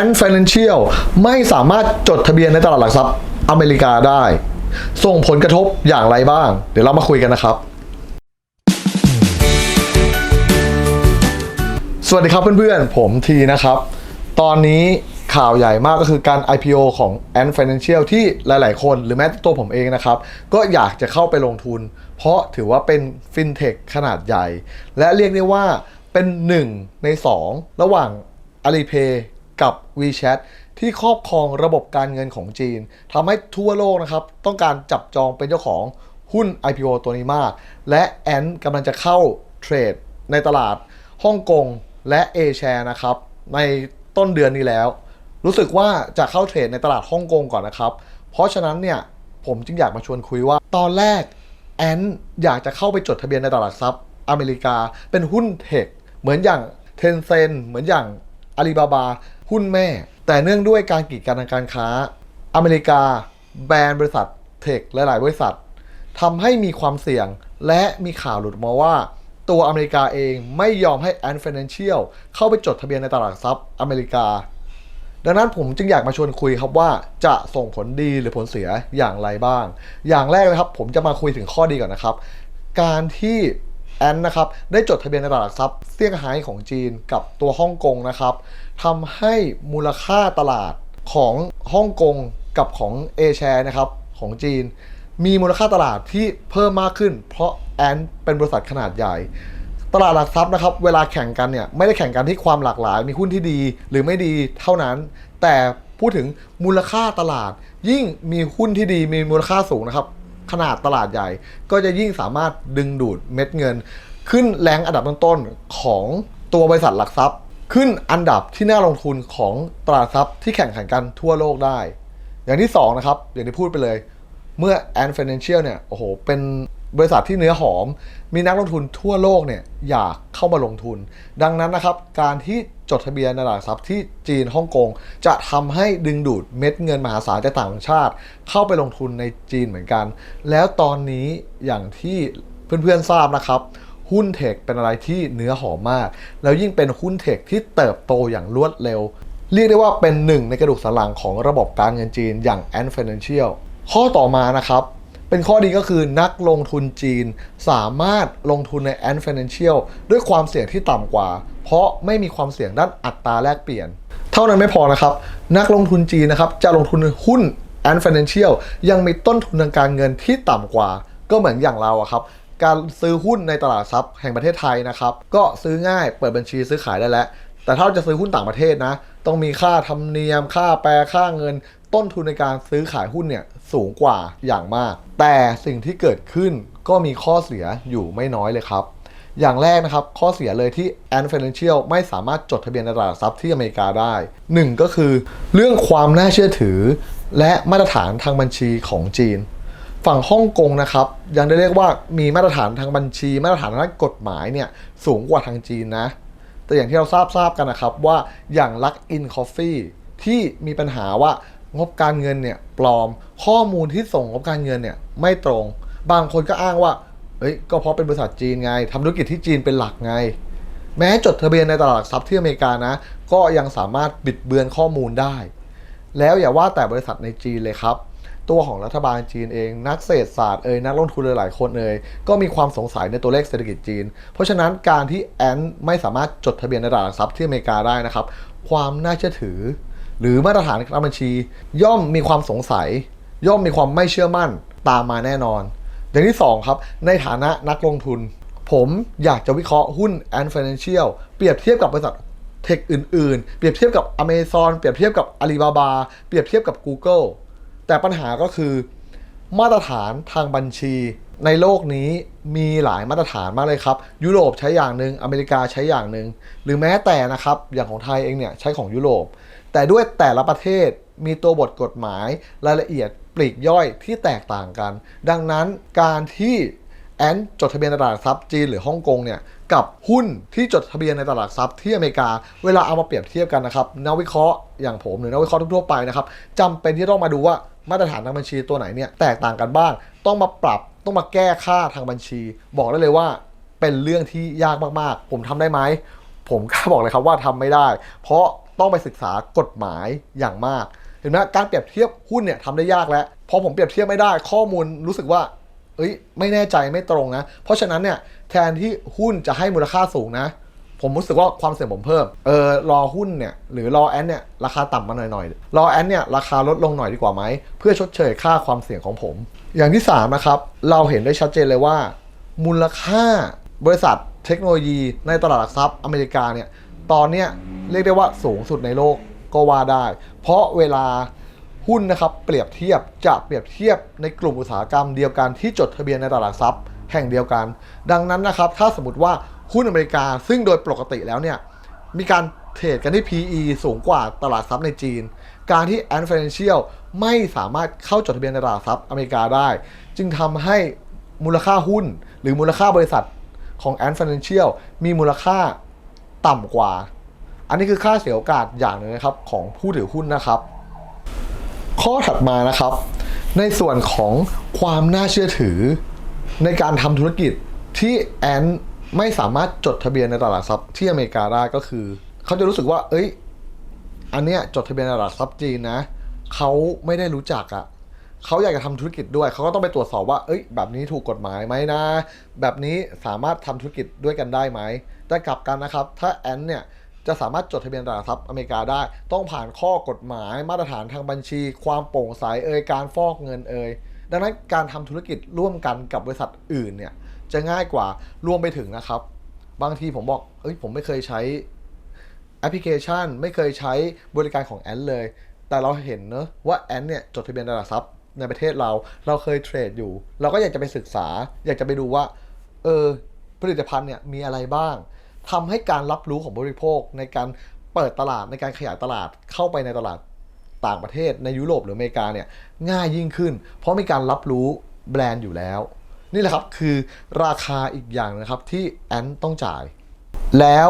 Ant Financial ไม่สามารถจดทะเบียนในตลาดหลักทรัพย์อเมริกาได้ ส่งผลกระทบอย่างไรบ้าง เดี๋ยวเรามาคุยกันนะครับ สวัสดีครับเพื่อนๆ ผมทีนะครับ ตอนนี้ข่าวใหญ่มากก็คือการ IPO ของ Ant Financial ที่หลายๆ คนหรือแม้แต่ตัวผมเองนะครับ ก็อยากจะเข้าไปลงทุน เพราะถือว่าเป็นฟินเทคขนาดใหญ่ และเรียกได้ว่าเป็นหนึ่งใน 2 ระหว่าง Alipay กับ WeChat ที่ครอบครองระบบการเงินของจีนทำให้ทั่วโลกนะครับ ต้องการจับจองเป็นเจ้าของหุ้น IPO ตัวนี้มาก และแอนกำลังจะเข้าเทรดในตลาดฮ่องกงและ A share นะครับ ในต้นเดือนนี้แล้ว รู้สึกว่าจะเข้าเทรดในตลาดฮ่องกงก่อนนะครับ เพราะฉะนั้นเนี่ยผมจึงอยากมาชวนคุยว่า ตอนแรกแอนอยากจะเข้าไปจดทะเบียนในตลาดทรัพย์อเมริกา เป็นหุ้นเทคเหมือนอย่างเทนเซ n เหมือนอย่าง อาลีบาบา หุ้นแม่ แต่เนื่องด้วยการกีดกันทางการค้า อเมริกา แบนบริษัทเทคหลาย ๆ บริษัททำให้มีความเสี่ยง และมีข่าวหลุดมาว่า ตัวอเมริกาเองไม่ยอมให้ Ant Financial เข้าไปจดทะเบียนในตลาดหลักทรัพย์อเมริกา ดังนั้นผมจึงอยากมาชวนคุยครับว่าจะส่งผลดีหรือผลเสียอย่างไรบ้าง อย่างแรกนะครับผมจะมาคุยถึงข้อดีก่อนนะครับ การที่ แอนนะครับได้จดทะเบียนในตลาดหลักทรัพย์เซี่ยงไฮ้ของจีนกับตัวฮ่องกงนะครับทำให้มูลค่าตลาดของฮ่องกงกับของเอแชร์นะครับของจีน มีมูลค่าตลาดที่เพิ่มมากขึ้น เพราะแอนเป็นบริษัทขนาดใหญ่ ตลาดหลักทรัพย์นะครับเวลาแข่งกันเนี่ยไม่ได้แข่งกันที่ความหลากหลาย มีหุ้นที่ดีหรือไม่ดีเท่านั้น แต่พูดถึงมูลค่าตลาด ยิ่งมีหุ้นที่ดีมีมูลค่าสูงนะครับ ขนาดตลาดใหญ่ ก็จะยิ่งสามารถดึงดูดเม็ดเงิน ขึ้นแรงอันดับต้นๆของตัวบริษัทหลักทรัพย์ ขึ้นอันดับที่น่าลงทุนของตลาดทรัพย์ที่แข่งขันกันทั่วโลกได้ อย่างที่สองนะครับอย่างที่พูดไปเลย เมื่อ Ant Financial เนี่ยโอ้โหเป็นบริษัทที่เนื้อหอม มีนักลงทุนทั่วโลกเนี่ยอยากเข้ามาลงทุน ดังนั้นนะครับการที่ จดทะเบียนในตลาดหลักทรัพย์ที่จีนฮ่องกง จะทำให้ดึงดูดเม็ดเงินมหาศาลจากต่างชาติ เข้าไปลงทุนในจีนเหมือนกัน แล้วตอนนี้อย่างที่เพื่อนๆทราบนะครับหุ้นเทคเป็นอะไรที่เนื้อหอมมาก แล้วยิ่งเป็นหุ้นเทคที่เติบโตอย่างรวดเร็ว เรียกได้ว่าเป็นหนึ่งในกระดูกสันหลังของระบบการเงินจีนอย่าง Ant Financial ข้อต่อมานะครับ เป็นข้อดีก็คือนักลงทุนจีน สามารถลงทุนใน Ant Financial ด้วยความเสี่ยงที่ต่ำกว่า เพราะไม่มีความเสี่ยงด้านอัตราแลกเปลี่ยน เท่านั้นไม่พอนะครับ นักลงทุนจีนนะครับจะลงทุนในหุ้น Ant Financial ยังมีต้นทุนทางการเงินที่ต่ำกว่า ก็เหมือนอย่างเราอะครับการซื้อหุ้นในตลาดทรัพย์แห่งประเทศไทยนะครับก็ซื้อง่ายเปิดบัญชีซื้อขายได้แล้ว แต่ถ้าเราจะซื้อหุ้นต่างประเทศนะ ต้องมีค่าธรรมเนียม ค่าแปลค่าเงิน ต้นทุนในการซื้อขายหุ้นเนี่ย สูงกว่าอย่างมาก แต่สิ่งที่เกิดขึ้นก็มีข้อเสียอยู่ไม่น้อยเลยครับ อย่างแรกนะครับ ข้อเสียเลยที่ Ant Financial ไม่สามารถจดทะเบียนในตลาดหลักทรัพย์ที่อเมริกาได้ 1 ก็คือเรื่องความน่าเชื่อถือ และมาตรฐานทางบัญชีของจีน ฝั่งฮ่องกงนะครับ ยังได้เรียกว่ามีมาตรฐานทางบัญชี มาตรฐานทางด้านกฎหมายเนี่ยสูงกว่าทางจีนนะแต่อย่างที่เราทราบทราบกันนะครับว่าอย่าง Luck In Coffee ที่มีปัญหาว่า งบการเงินเนี่ยปลอมข้อมูลที่ส่งงบการเงินเนี่ยไม่ตรง บางคนก็อ้างว่าเอ้ยก็เพราะเป็นบริษัทจีนไงทำธุรกิจที่จีนเป็นหลักไง แม้จดทะเบียนในตลาดหลักทรัพย์ที่อเมริกานะ ก็ยังสามารถบิดเบือนข้อมูลได้ แล้วอย่าว่าแต่บริษัทในจีนเลยครับ ตัวของรัฐบาลจีนเอง นักเศรษฐศาสตร์เอ่ยนักลงทุนหลายๆคนเอ่ยก็มีความสงสัยในตัวเลขเศรษฐกิจจีน เพราะฉะนั้นการที่แอนไม่สามารถจดทะเบียนในตลาดหลักทรัพย์ที่อเมริกาได้นะครับ ความน่าเชื่อถือ หรือมาตรฐานการบัญชี ย่อมมีความสงสัย ย่อมมีความไม่เชื่อมั่นตามมาแน่นอน อย่างที่สองครับ ในฐานะนักลงทุน ผมอยากจะวิเคราะห์หุ้น Ant Financial เปรียบเทียบกับบริษัทเทคอื่นๆ เปรียบเทียบกับ Amazon เปรียบเทียบกับ Alibaba เปรียบเทียบกับ Google แต่ปัญหาก็คือ มาตรฐานทางบัญชี ในโลกนี้มีหลายมาตรฐานมากเลยครับ ยุโรปใช้อย่างหนึ่งอเมริกาใช้อย่างหนึ่งหรือแม้แต่นะครับอย่างของไทยเองเนี่ยใช้ของยุโรป แต่ด้วยแต่ละประเทศมีตัวบทกฎหมายรายละเอียดปลีกย่อยที่แตกต่างกัน ดังนั้นการที่แอนจดทะเบียนในตลาดหลักทรัพย์จีนหรือฮ่องกงเนี่ยกับหุ้นที่จดทะเบียนในตลาดหลักทรัพย์ที่อเมริกา เวลาเอามาเปรียบเทียบกันนะครับนักวิเคราะห์อย่างผมหรือนักวิเคราะห์ทั่วไปนะครับจำเป็นที่ต้องมาดูว่ามาตรฐานทางบัญชีตัวไหนเนี่ยแตกต่างกันบ้าง ต้องมาปรับต้องมาแก้ค่าทางบัญชี บอกได้เลยว่าเป็นเรื่องที่ยากมากๆ ผมทำได้ไหมผมกล้าบอกเลยครับว่าทำไม่ได้ เพราะต้องไปศึกษากฎหมายอย่างมาก เห็นไหมการเปรียบเทียบหุ้นเนี่ยทำได้ยากแล้วพอผมเปรียบเทียบไม่ได้ข้อมูลรู้สึกว่าเอ้ยไม่แน่ใจไม่ตรงนะ เพราะฉะนั้นเนี่ยแทนที่หุ้นจะให้มูลค่าสูงนะ ผมรู้สึกว่าความเสี่ยงผมเพิ่ม เออรอหุ้นเนี่ยหรือรอแอนเนี่ยราคาต่ำมาหน่อยๆรอแอนเนี่ยราคาลดลงหน่อยดีกว่าไหมเพื่อชดเชยค่าความเสี่ยงของผม อย่างที่3นะครับเราเห็นได้ชัดเจนเลยว่า มูลค่าบริษัทเทคโนโลยีในตลาดหลักทรัพย์อเมริกาเนี่ย ตอนเนี้ยเรียกได้ว่าสูงสุดในโลกก็ว่าได้ เพราะเวลาหุ้นนะครับเปรียบเทียบจะเปรียบเทียบในกลุ่มอุตสาหกรรมเดียวกันที่จดทะเบียนในตลาดหลักทรัพย์แห่งเดียวกัน ดังนั้นนะครับ ถ้าสมมติว่าหุ้นอเมริกาซึ่งโดยปกติแล้วเนี่ยมีการเทรดกันที่ PE สูงกว่าตลาดทรัพย์ในจีน การที่ Ant Financial ไม่สามารถเข้าจดทะเบียนในตลาดทรัพย์อเมริกาได้ จึงทำให้มูลค่าหุ้น หรือมูลค่าบริษัทของ Ant Financial มีมูลค่า ต่ำกว่า อันนี้คือค่าเสียโอกาสอย่างหนึ่งนะครับของผู้ถือหุ้นนะครับ ข้อถัดมานะครับ ในส่วนของความน่าเชื่อถือ ในการทำธุรกิจที่แอนไม่สามารถจดทะเบียนในตลาดทรัพย์ที่อเมริกาได้ก็คือ เขาจะรู้สึกว่า เอ้ย อันเนี้ยจดทะเบียนในตลาดทรัพย์จีนนะเขาไม่ได้รู้จักอะ่ะ เขาอยากจะทำธุรกิจด้วย เขาก็ต้องไปตรวจสอบว่า เอ้ย แบบนี้ถูกกฎหมายไหมนะ แบบนี้สามารถทำธุรกิจด้วยกันได้ไหม แต่กลับกันนะครับ ถ้าแอนเนี่ยจะสามารถจดทะเบียนตลาดทรัพย์อเมริกาได้ ต้องผ่านข้อกฎหมายมาตรฐานทางบัญชี ความโปร่งใสเอ่ยการฟอกเงินเอ่ยดังนั้นการทำธุรกิจร่วมกันกับบริษัทอื่นเนี่ยจะง่ายกว่ารวมไปถึงนะครับ บางทีผมบอกเอ้ยผมไม่เคยใช้แอปพลิเคชัน ไม่เคยใช้บริการของแอนเลย แต่เราเห็นเนอะว่าแอนเนี่ยจดทะเบียนตลาดทรัพย์ ในประเทศเรา เราเคยเทรดอยู่ เราก็อยากจะไปศึกษา อยากจะไปดูว่า เออ ผลิตภัณฑ์เนี่ยมีอะไรบ้างทำให้การรับรู้ของบริโภคในการเปิดตลาดในการขยายตลาดเข้าไปในตลาดต่างประเทศในยุโรปหรืออเมริกาเนี่ยง่ายยิ่งขึ้น เพราะมีการรับรู้แบรนด์อยู่แล้ว นี่แหละครับคือราคาอีกอย่างนะครับที่แอนต้องจ่าย แล้ว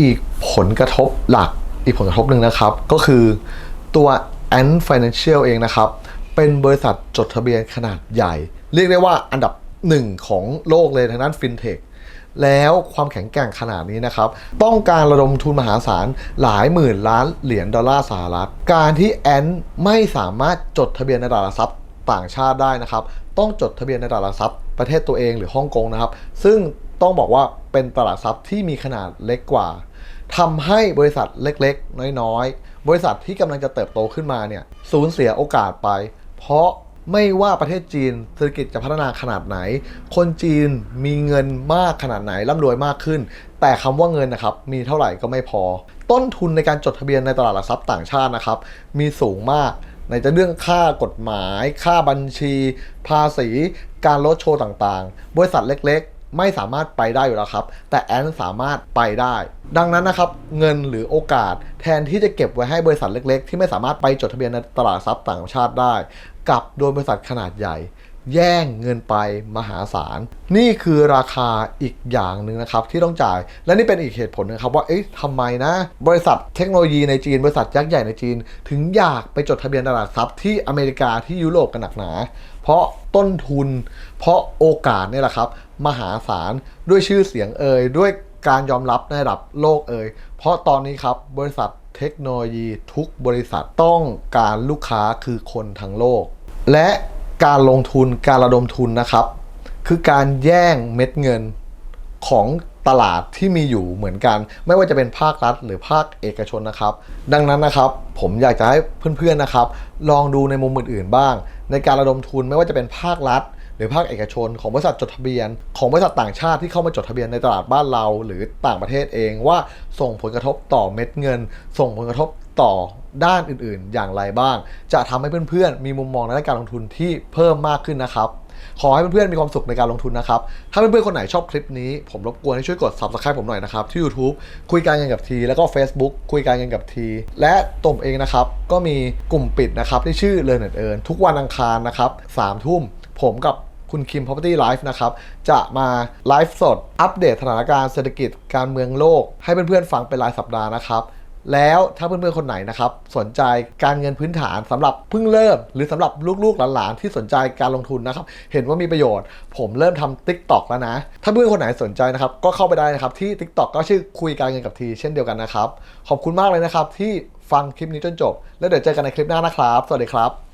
อีกผลกระทบหลักอีกผลกระทบหนึ่งนะครับ ก็คือตัว Ant Financial เองนะครับ เป็นบริษัทจดทะเบียนขนาดใหญ่ เรียกได้ว่าอันดับหนึ่งของโลกเลยทางด้านฟินเทคแล้วความแข็งแกร่งขนาดนี้นะครับ ต้องการระดมทุนมหาศาลหลายหมื่นล้านเหรียญดอลลาร์สหรัฐ การที่แอนไม่สามารถจดทะเบียนในตลาดหลักทรัพย์ต่างชาติได้นะครับ ต้องจดทะเบียนในตลาดหลักทรัพย์ประเทศตัวเองหรือฮ่องกงนะครับ ซึ่งต้องบอกว่าเป็นตลาดทรัพย์ที่มีขนาดเล็กกว่าทำให้บริษัทเล็กๆ น้อยๆ บริษัทที่กำลังจะเติบโตขึ้นมาเนี่ยสูญเสียโอกาสไป เพราะไม่ว่าประเทศจีนเศรษฐกิจจะพัฒนาขนาดไหน คนจีนมีเงินมากขนาดไหนร่ำรวยมากขึ้น แต่คำว่าเงินนะครับ มีเท่าไหร่ก็ไม่พอ ต้นทุนในการจดทะเบียนในตลาดหลักทรัพย์ต่างชาตินะครับ มีสูงมากในจะเรื่องค่ากฎหมาย ค่าบัญชี ภาษี การลดโชว์ต่างๆ บริษัทเล็กๆ ไม่สามารถไปได้อยู่แล้วครับ แต่แอนสามารถไปได้ ดังนั้นนะครับ เงินหรือโอกาส แทนที่จะเก็บไว้ให้บริษัทเล็ก ๆ ที่ไม่สามารถไปจดทะเบียนในตลาดทรัพย์ต่างชาติได้ กับโดนบริษัทขนาดใหญ่ แย่งเงินไปมหาศาล นี่คือราคาอีกอย่างหนึ่งนะครับที่ต้องจ่าย และนี่เป็นอีกเหตุผลนะครับว่าเอ๊ะทำไมนะ บริษัทเทคโนโลยีในจีน บริษัทยักษ์ใหญ่ในจีน ถึงอยากไปจดทะเบียนตลาดทรัพย์ที่อเมริกาที่ยุโรปกันหนักหนา เพราะต้นทุน เพราะโอกาสเนี่ยแหละครับ มหาศาลด้วยชื่อเสียงเอ่ยด้วยการยอมรับในระดับโลกเอ่ยเพราะตอนนี้ครับบริษัทเทคโนโลยีทุกบริษัทต้องการลูกค้าคือคนทั้งโลก และ การลงทุนการระดมทุนนะครับ คือการแย่งเม็ดเงินของตลาดที่มีอยู่เหมือนกัน ไม่ว่าจะเป็นภาครัฐหรือภาคเอกชนนะครับ ดังนั้นนะครับ ผมอยากจะให้เพื่อนๆนะครับ ลองดูในมุมอื่นๆบ้าง ในการระดมทุนไม่ว่าจะเป็นภาครัฐ หรือภาคเอกชน ของบริษัทจดทะเบียน ของบริษัทต่างชาติที่เข้ามาจดทะเบียนในตลาดบ้านเรา หรือต่างประเทศเองว่าส่งผลกระทบต่อเม็ดเงิน ส่งผลกระทบ ต่อด้านอื่นๆ อย่างไรบ้าง จะทำให้เพื่อนๆ มีมุมมองในการลงทุนที่เพิ่มมากขึ้นนะครับ ขอให้เพื่อนๆ มีความสุขในการลงทุนนะครับ ถ้าเพื่อนๆ คนไหนชอบคลิปนี้ ผมรบกวนให้ช่วยกด subscribe ผมหน่อยนะครับ ที่ YouTube คุยการเงินกับที แล้วก็ Facebook คุยการเงินกับที และตมเองนะครับ ก็มีกลุ่มปิดนะครับที่ชื่อ Learn and Earn ทุกวันอังคารนะครับ3ทุ่มผมกับคุณคิม Property Life นะครับ จะมาไลฟ์สด อัปเดตสถานการณ์เศรษฐกิจการเมืองโลก ให้เพื่อนๆฟังเป็นรายสัปดาห์นะครับ แล้วถ้าเพื่อนๆคนไหนนะครับสนใจการเงินพื้นฐานสำหรับเพิ่งเริ่ม หรือสำหรับลูกๆหลานๆที่สนใจการลงทุนนะครับ เห็นว่ามีประโยชน์ ผมเริ่มทำ Tik t o อกแล้วนะ ถ้าเพื่อนคนไหนสนใจนะครับ ก็เข้าไปได้นะครับที่ Tik t o อกก็ชื่อคุยการเงินกับที เช่นเดียวกันนะครับ ขอบคุณมากเลยนะครับที่ฟังคลิปนี้จนจบ แล้วเดี๋ยวเจอกันในคลิปหน้านะครับ สวัสดีครับ